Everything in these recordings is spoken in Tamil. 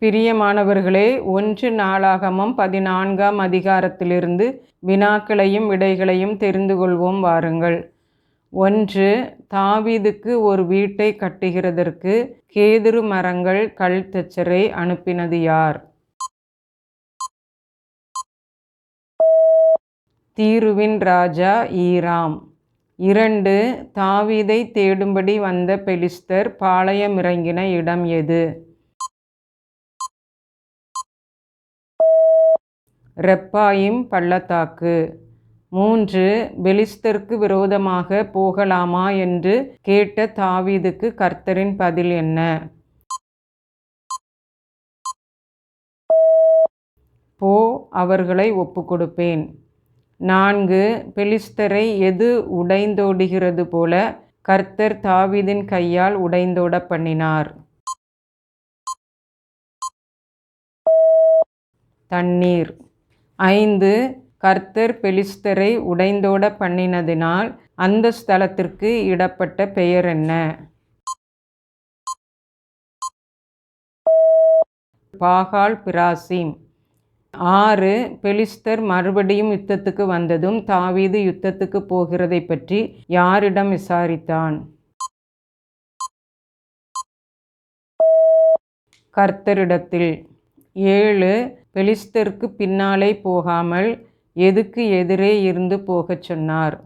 பிரியமானவர்களே ஒன்று நாளாகமம் பதினான்காம் அதிகாரத்திலிருந்து வினாக்களையும் விடைகளையும் தெரிந்து கொள்வோம் வாருங்கள். ஒன்று தாவீதுக்கு ஒரு வீட்டை கட்டுகிறதற்கு கேதுரு மரங்கள் கல் தச்சரை அனுப்பினது யார்? தீருவின் ராஜா ஈராம். இரண்டு தாவீதை தேடும்படி வந்த பெலிஸ்தர் பாளையமிறங்கின இடம் எது? ரெப்பாயிம் பள்ளத்தாக்கு. மூன்று பெலிஸ்தருக்கு விரோதமாக போகலாமா என்று கேட்ட தாவீதுக்கு கர்த்தரின் பதில் என்ன? போ அவர்களை ஒப்புக்கொடுப்பேன். நான்கு பெலிஸ்தரை எது உடைந்தோடுகிறது போல கர்த்தர் தாவீதின் கையால் உடைந்தோட பண்ணினார். தண்ணீர். ஐந்து கர்த்தர் பெலிஸ்தரை உடைந்தோட பண்ணினதினால் அந்த ஸ்தலத்திற்கு இடப்பட்ட பெயர் என்ன? பாகால் பிராசிம். ஆறு பெலிஸ்தர் மறுபடியும் யுத்தத்துக்கு வந்ததும் தாவீது யுத்தத்துக்கு போகிறதை பற்றி யாரிடம் விசாரித்தான்? கர்த்தரிடத்தில். ஏழு பெலிஸ்தருக்கு பின்னாலே போகாமல் எதுக்கு எதிரே இருந்து போகச் சொன்னார்.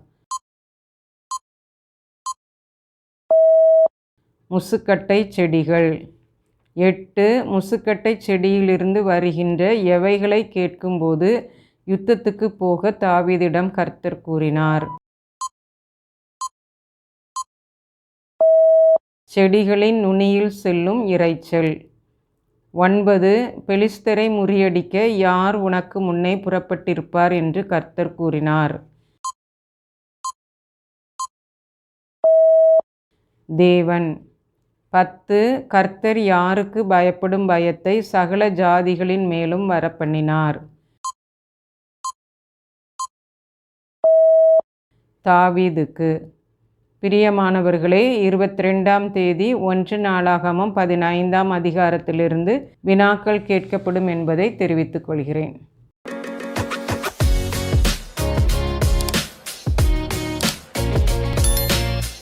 முசுக்கட்டை செடிகள். எட்டு முசுக்கட்டை செடியிலிருந்து வருகின்ற எவைகளை கேட்கும்போது யுத்தத்துக்கு போக தாவீதிடம் கர்த்தர் கூறினார். செடிகளின் நுனியில் செல்லும் இரைச்சல். ஒன்பது பெலிஸ்தரை முறியடிக்க யார் உனக்கு முன்னே புறப்பட்டிருப்பார் என்று கர்த்தர் கூறினார். தேவன் பத்து கர்த்தர் யாருக்கு பயப்படும் பயத்தை சகல ஜாதிகளின் மேலும் வரப்பண்ணினார். தாவீதுக்கு பிரியமானவர்களே இருபத்தி ரெண்டாம் தேதி ஒன்று நாளாகமும் பதினைந்தாம் அதிகாரத்திலிருந்து வினாக்கள் கேட்கப்படும் என்பதை தெரிவித்துக் கொள்கிறேன்.